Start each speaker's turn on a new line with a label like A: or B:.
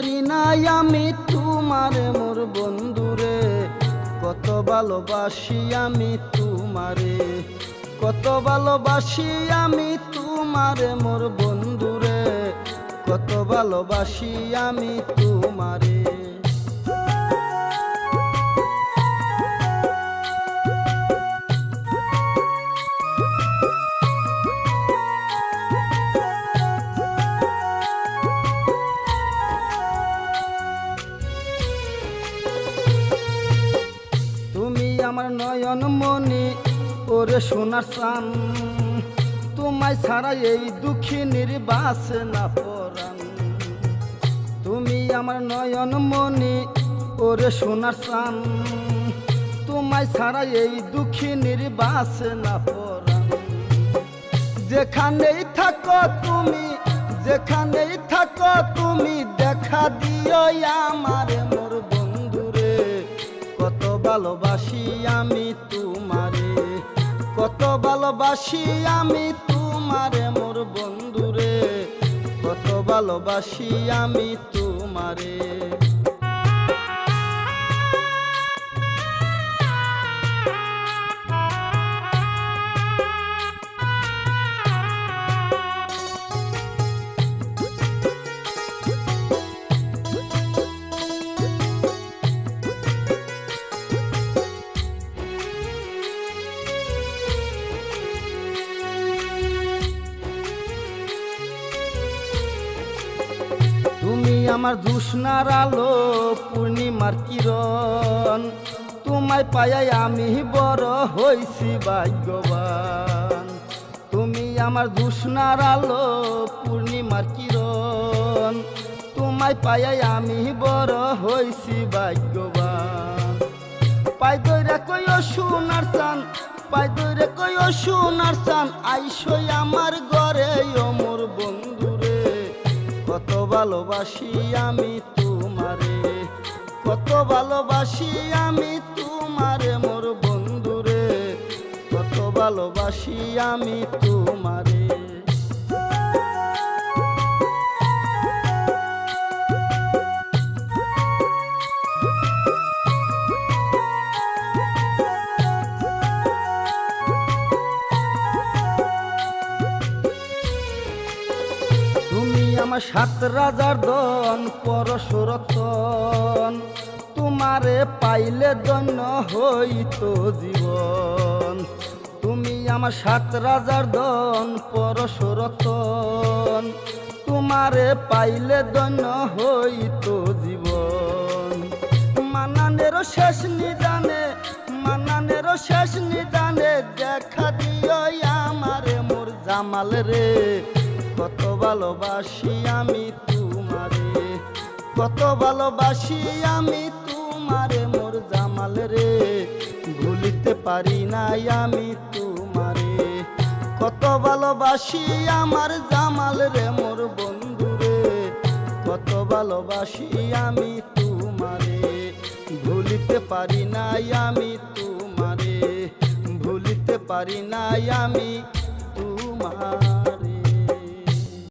A: পারি নাই আমি তোমার মোর বন্ধুরে। কত ভালোবাসি আমি তোমারে। কত ভালোবাসি আমি তোমারে মোর বন্ধুরে। কত ভালোবাসি আমি তোমারে। আমার নয়ন মনি ওরে সোনার চান তোমায় ছাড়া এই দুঃখী নির্বাস না পরান তুমি আমার নয়ন মনি ওরে সোনার চান তোমায় ছাড়া এই দুঃখী নির্বাস না পরান যেখানেই থাকো তুমি, যেখানেই থাকো তুমি, দেখা দিও আমার কত ভালোবাসি আমি তোমারে কত ভালোবাসি আমি তোমারে মোর বন্ধুরে কত ভালোবাসি আমি তোমারে। আমার জুসনার আলো, পূর্ণিমার কিরণ। তোমায় পায়াই আমি বড় হইছি ভাগ্যবান। তুমি আমার জুসনার আলো, পূর্ণিমার কিরণ। তোমায় পায়াই আমি বড় হইছি ভাগ্যবান। পাই দইরে কই সোনার চান, পাই দইরে কই সোনার চান, আইসই আমার ঘরে ভালোবাসি আমি তোমারে। কত ভালোবাসি আমি তোমারে মোর বন্ধুরে। কত ভালোবাসি আমি তোমারে আমার সাত রাজার দন পরশরতন তোমারে পাইলে দন্য হইত জীবন। তুমি আমার সাত রাজার দন পরশরতন তোমারে পাইলে দন্য হইত জীবন। মানানেরও শেষ নিদানে মানানেরও শেষ নিদানে দেখা দিও আমারে মোর জামাল রে। ভালোবাসি আমি তোমারে, কত ভালোবাসি আমি তোমারে, মোর জামাল রে, ভুলিতে পারি নাই আমি তোমারে। কত ভালোবাসি আমার জামাল রে, মোর বন্ধু রে, কত ভালোবাসি আমি তোমারে, ভুলিতে পারি নাই আমি তোমারে, ভুলিতে পারি নাই আমি